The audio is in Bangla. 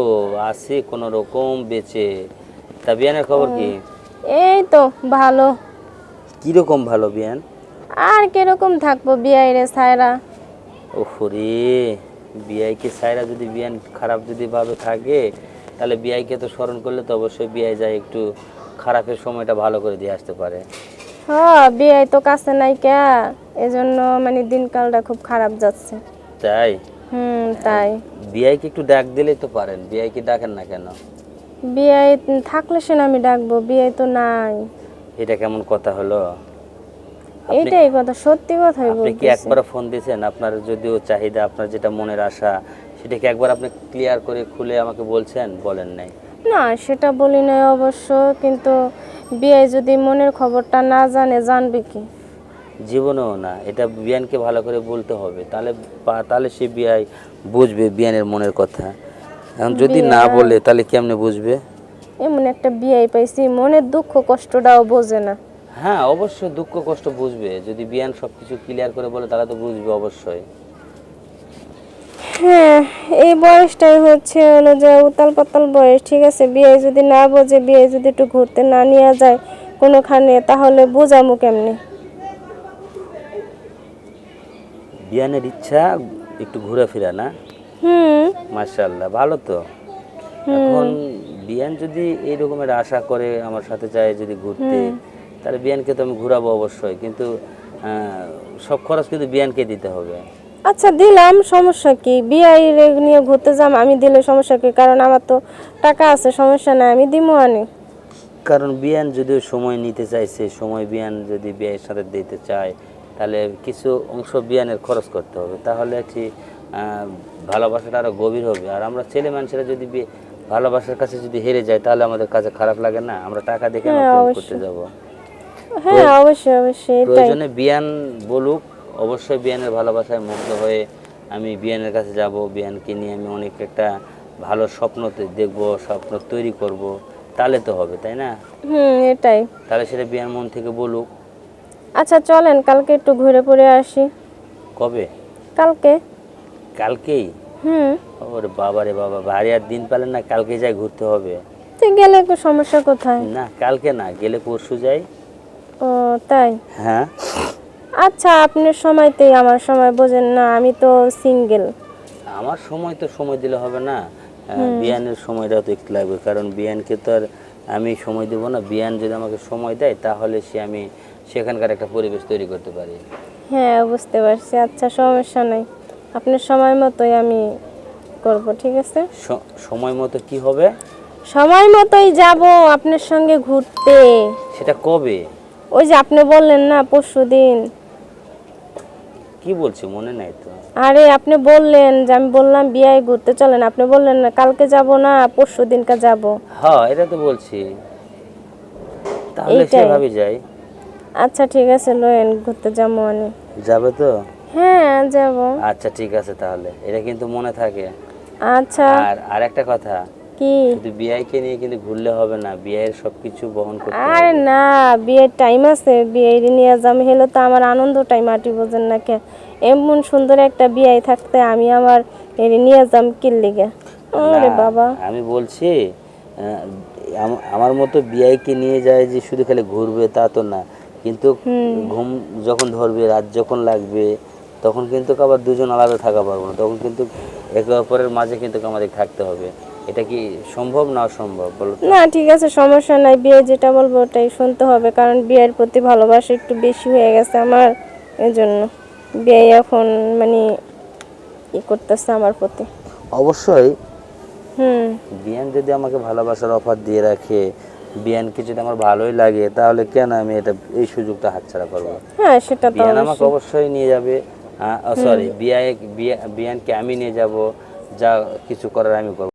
তো আছি কোনো রকম বেঁচে। তা বিয়ানের খবর কি? এই তো ভালো। কীরকম ভালো বিয়ান? আর কীরকম থাকব বিয়াই রে সায়রা ওরে বিআইকে সাইরা যদি বিয়ান খারাপ যদি ভাবে থাকে তাহলে বিআইকে তো স্মরণ করলে তো অবশ্যই বিআই যায় একটু খারাপের সময়টা ভালো করে দিয়ে আসতে পারে। হ্যাঁ বিয়াই তো কাছে নাই কে। এজন্য মানে দিনকালটা খুব খারাপ যাচ্ছে। তাই? হুম তাই। বিআইকে একটু ডাক দিলেই তো পারেন বিআইকে ডাকেন না কেন? বিয়াই থাকলে সে আমি ডাকবো বিয়াই তো নাই। এটা কেমন কথা হলো? এইটাই কথা সত্যি কথাই আপনি কি একবার ফোন দিয়েছেন? আপনার যদিও চাহিদা আপনার যেটা মনের আশা সেটা কি একবার আপনি ক্লিয়ার করে খুলে আমাকে বলছেন? বলেন নাই। না সেটা বলি নাই অবশ্য কিন্তু বিয়াই যদি মনের খবরটা না জানে জানবে কি? জীবনেও না এটা বিয়ানকে ভালো করে বলতে হবে। তাহলে তাহলে সে বিয়াই বুঝবে বিয়ানের মনের কথা। এখন যদি না বলে তাহলে কেমনে বুঝবে? এমন একটা বিয়াই পাইছি মনের দুঃখ কষ্টটাও বোঝে না। হ্যাঁ অবশ্যই দুঃখ কষ্ট বুঝবে। যদি বিয়ান সবকিছু ক্লিয়ার করে বলে তাহলে তো বুঝবে অবশ্যই। হ্যাঁ এই বয়সটাই হচ্ছে হলো যে উতাল পাতাল বয়স ঠিক আছে? বিয়ে যদি না বোঝে বিয়ে যদি একটু ঘুরতে না নিয়ে যায় কোনোখানে তাহলে বোঝামু কেমনি? বিয়ানের ইচ্ছা একটু ঘুরে ফিরা না? হুম। ভালো তো। এখন বিয়ান যদি এই রকমের আশা করে আমার সাথে যায় যদি ঘুরতে তাহলে বিয়ানকে তো আমি ঘুরাবো অবশ্যই। কিন্তু সব খরচ কিন্তু বিয়ানকে দিতে হবে। আচ্ছা দিলাম সমস্যা কি? বিয়ে নিয়ে ঘুরতে যাম আমি দিলে সমস্যা কি? কারণ আমার তো টাকা আছে সমস্যা নাই আমি দিমু আনি। কারণ বিয়ান যদিও সময় নিতে চাইছে সময় বিয়ান যদি বিয়ের সাথে দিতে চায় তাহলে কিছু অংশ বিয়ানের খরচ করতে হবে। তাহলে কি ভালোবাসাটা আরও গভীর হবে। আর আমরা ছেলে মানুষেরা যদি বিয়ে- ভালোবাসার কাছে যদি হেরে যায় তাহলে আমাদের কাছে খারাপ লাগে না? আমরা টাকা দেখে না প্রেম করতে যাব। হ্যাঁ অবশ্যই অবশ্যই প্রয়োজনে বিয়ান বলুক অবশ্যই বিয়ানের ভালোবাসায় মুগ্ধ হয়ে আমি বিয়ানের কাছে যাব। বিয়ানকে নিয়ে আমি অনেক একটা ভালো স্বপ্ন দেখব স্বপ্ন তৈরি করব। তাহলে তো হবে তাই না? হুম এটাই। তাহলে সেটা বিয়ান মন থেকে বলুক। আচ্ছা চলেন কালকে একটু ঘুরে পড়ে আসি। কবে? কালকে। কালকেই? হুম। ওরে বাবা রে বাবা ভারী আর দিন পেলেন না কালকে যাই ঘুরতে হবে। তো গেলে একটু সমস্যা কোথায়? না কালকে না গেলে পরশু যাই। ও তাই? হ্যাঁ। আচ্ছা আপনার সময়তেই আমার সময় বোঝেন না আমি তো সিঙ্গেল আমার সময় তো সময় দিলে হবে না। বিয়ানের সময়টাও তো একটু লাগবে কারণ বিয়ানকে তো আর আমি সময় দেবো না। বিয়ান যদি আমাকে সময় দেয় তাহলে সে আমি সেখানকার একটা পরিবেশ তৈরি করতে পারি। হ্যাঁ বুঝতে পারছি। আচ্ছা সমস্যা নাই। আপনার সময় মতোই আমি করব ঠিক আছে? সময় মতো কি হবে? সময় মতোই যাব আপনার সঙ্গে ঘুরতে। সেটা কবে? ওই যে আপনি বললেন না পরশু দিন কি বলছি? মনে নাই তো। আরে আপনি বললেন যে আমি বললাম বিয়ায় ঘুরতে চলেন। আপনি বললেন না কালকে যাব না পরশু দিনকে যাব। হ্যাঁ এটা তো বলছি। তাহলে এইটাই। সেভাবে যাই। আচ্ছা ঠিক আছে লোয়েন ঘুরতে যাব আমি। যাবে তো? হ্যাঁ যাব। আচ্ছা ঠিক আছে তাহলে। এটা কিন্তু মনে থাকে। আচ্ছা। আর আরেকটা কথা কি? শুধু বিআইকে নিয়ে কিন্তু ঘুরলে হবে না বিয়ের সবকিছু বহন করতে আরে না বিয়ের টাইম আছে বিয়ের নিয়ে যাম হেলে তো আমার আনন্দটাই মাটি বোঝেন না কে। এমন সুন্দর একটা বিয়ে থাকতে আমি আমার এর নিয়ে যাম কিল্লিগে আরে না, বাবা। আমি বলছি আমার মতো বিআইকে নিয়ে যায় যে শুধু খালি ঘুরবে তা তো না কিন্তু ঘুম যখন ধরবে রাত যখন লাগবে তখন কিন্তু আবার দুজন আলাদা থাকা পারব না তখন কিন্তু একে অপরের মাঝে কিন্তু আমাদের থাকতে হবে। এটা কি সম্ভব না অসম্ভব বলো না ঠিক আছে সমস্যা নাই বিয়ে যেটা বলব ওটাই শুনতে হবে কারণ বিয়ের প্রতি ভালোবাসা একটু বেশি হয়ে গেছে আমার এই জন্য বিয়ে এখন মানে ই করতেছে আমার প্রতি। অবশ্যই। হুম। বিয়ান যদি আমাকে ভালোবাসার অফার দিয়ে রাখে বিয়ানকে যদি আমার ভালোই লাগে তাহলে কেন আমি এটা এই সুযোগটা হাতছাড়া করব? হ্যাঁ সেটা তো বিয়ান আমাকে অবশ্যই। নিয়ে যাবে সরি বিয়ায় বিয়ানকে আমি নিয়ে যাব যা কিছু করার আমি করব।